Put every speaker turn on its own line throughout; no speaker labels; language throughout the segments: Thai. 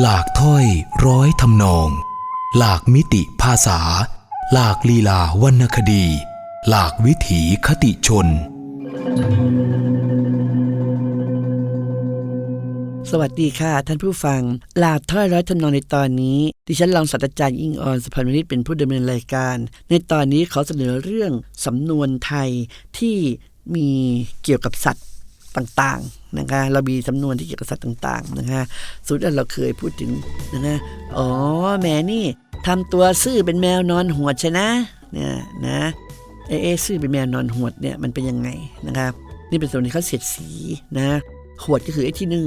หลากถ้อยร้อยทำนอง หลากมิติภาษา หลากลีลาวรรณคดี หลากวิถีคติชน
สวัสดีค่ะ ท่านผู้ฟัง หลากถ้อยร้อยทำนองในตอนนี้ ดิฉันรองศาสตราจารย์ยิ่งออนสุพรรณวณิชเป็นผู้ดำเนินรายการ ในตอนนี้ขอเสนอเรื่องสำนวนไทยที่มีเกี่ยวกับสัตว์ต่างๆ นะคะเรามีสำนวนที่เกี่ยวกับสัตว์ต่างๆนะคะสมมติว่เราเคยพูดถึงนะคะอ๋อแม่นี่ทำตัวซื่อเป็นแมวนอนหัวใช่นะเนี่ยนะเอเอซื่อเป็นแมวนอนหัวดเนี่ยมันเป็นยังไงนะครับนี่เป็นส่วนที่เขาเสียดสีนะหัวดก็คือไอ้ที่นึ่ง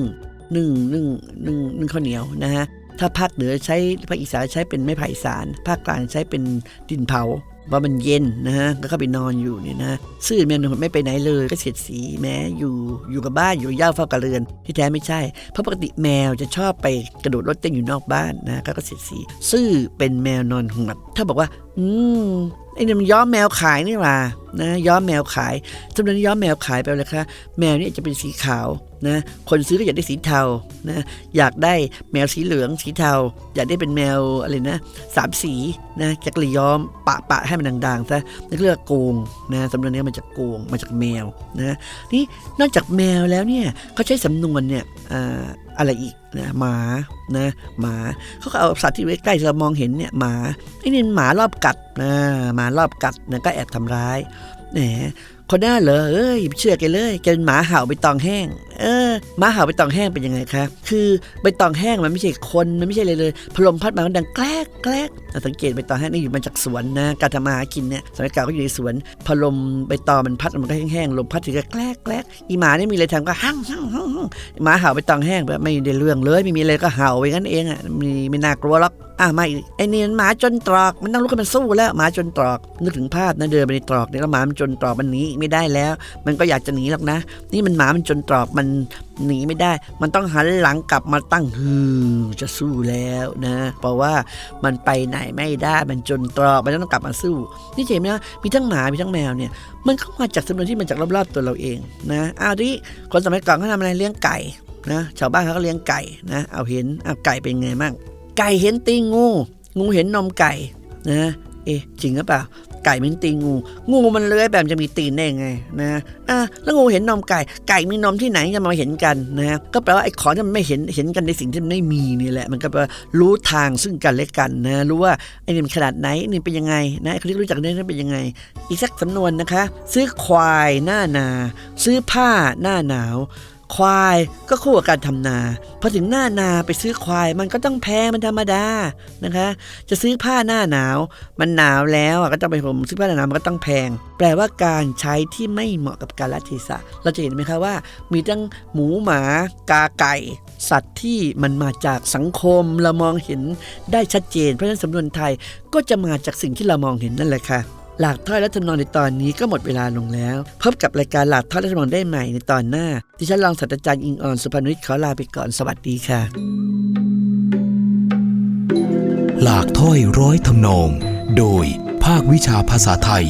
นึ่งนึ่งนึ่งนึ่งข้าวเหนียวนะฮะถ้าภาคเหนือใช้ภาคอีสานใช้เป็นไม้ไผ่สารภาคกลางใช้เป็นดินเผา ว่ามันเย็นนะฮะก็เข้าไปนอนอยู่เนี่ยนะซื่อแมนไม่ไปไหนเลยก็เสียดสีแม้อยู่อยู่กับบ้านอยู่ย่าเฝ้ากระเรือน ที่แท้ไม่ใช่ เพราะปกติแมวจะชอบไปกระโดดรถเต้นอยู่นอกบ้านนะก็ก็เสียดสี ซื่อเป็นแมวนอนหวด ถ้าบอกว่า อืมไอ้นี่มันย้อมแมวขายนี่หว่านะย้อมแมวขายจำนวนย้อมแมวขายไปเลยคะแมวนี่จะเป็นสีขาวนะคนซื้อก็อยากได้สีเทานะอยากได้แมวสีเหลืองสีเทา อยากได้เป็นแมวอะไรนะสามสีนะจะกลยย้อมปะปะให้มันด่างๆซะนั่นเรียกว่าโกงนะสำนวนนี้มาจากโกงมาจากแมวนะนี่นอกจากแมวแล้วเนี่ยเขาใช้สำนวนเนี่ยอ่าอะไรอีก นะหมานะหมาเขาก็เอาสัตว์ที่ใกล้เรามองเห็นเนี่ยหมาไอ้นี่หมารอบกัดนะหมารอบกัดนะก็แอบทำร้ายแหมคนน่าเหรอเอ้ยเชื่อแกเลยแกเป็นหมาเห่าไปตองแห้ง เออ ม้าเห่าใบตองแห้งเป็นยังไงคะคือใบตองแห้งมันไม่ใช่คนมันไม่ใช่เลยเลยพลมพัดมามันดังแกล้กแกล้กเราสังเกตใบตองแห้งนี่อยู่มาจากสวนนะการทำมาหากินเนี่ยสมัยเก่าก็อยู่ในสวน พลมใบตองมันพัดมันก็แห้งๆลมพัดถึงก็แกล้กแกล้กอีหมานี่มีอะไรทำก็หั่งหั่งหั่งหั่งหมาเห่าใบตองแห้งแบบไม่ได้เรื่องเลยไม่มีอะไรก็เห่าไปงั้นเองอะมีไม่น่ากลัวหรอกอะไม่ไอ้นี่มันหมาจนตรอกมันต้องลุกขึ้นมาสู้แล้วหมาจนตรอกนึกถึงภาพนะเดินไปในตรอกเนี่ยแล้วหมามันจนตรอกมันหนีไม่ได้แล้ว มันก็อยากจะหนีหรอกนะ นี่มันหมามันจนตรอกมันหนีไม่ได้ มันต้องหันหลังกลับมาตั้งฮือจะสู้แล้วนะ เพราะว่ามันไปไหนไม่ได้มันจนตรอกมันต้องกลับมาสู้ นี่เห็นไหมว่ามีทั้งหมามีทั้งแมวเนี่ย มันก็มาจากจำนวนที่มันจากรอบๆตัวเราเองนะอ้าวดิคนสมัยก่อนเขาทำอะไรเลี้ยงไก่นะชาวบ้านเขาก็เลี้ยงไก่นะ เอาเห็นเอาไก่เป็นไงมั่ง ไก่เห็นตีงู งูเห็นนมไก่นะเอ๊ะจริงหรือเปล่าไก่มันตีงู งูมันเลื้อยแบบจะมีตีนได้ยังไงนะอะแล้วงูเห็นนมไก่ไก่มีนมที่ไหนจะมาเห็นกันนะก็แปลว่าไอ้ของที่มันไม่เห็นเห็นกันในสิ่งที่มันไม่มีนี่แหละ มันก็แปลว่ารู้ทางซึ่งกันและกันนะรู้ว่าไอ้นี่มันขนาดไหนนี่เป็นยังไงนะไอ้คนที่รู้จักเรื่องนั้นเป็นยังไง อีกสักสำนวนนะคะ ซื้อควายหน้านา ซื้อผ้าหน้าหนาว ควายก็คู่กับการทำนา พอถึงหน้านาไปซื้อควายมันก็ต้องแพงมันธรรมดานะคะ จะซื้อผ้าหน้าหนาว มันหนาวแล้วก็ต้องไปผมซื้อผ้าหน้าหนาวมันก็ต้องแพง แปลว่าการใช้ที่ไม่เหมาะกับกาลเทศะ เราจะเห็นไหมคะว่า มีทั้งหมูหมากาไก่ สัตว์ที่มันมาจากสังคมเรามองเห็นได้ชัดเจน เพราะฉะนั้นสำนวนไทยก็จะมาจากสิ่งที่เรามองเห็นนั่นแหละค่ะ หลากถ้อยและทำนองในตอนนี้ก็หมดเวลาลงแล้ว พบกับรายการหลากถ้อยและทำนองได้ใหม่ในตอนหน้า ดิฉันรองศาสตราจารย์อิงออนสุพรรณวิทย์ขอลาไปก่อนสวัสดีค่ะ
หลากถ้อยร้อยทำนอง โดยภาควิชาภาษาไทย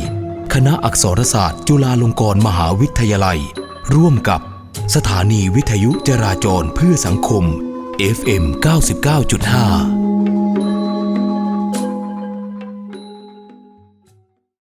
คณะอักษรศาสตร์ จุฬาลงกรณ์มหาวิทยาลัย ร่วมกับสถานีวิทยุจราจรเพื่อสังคม FM 99.5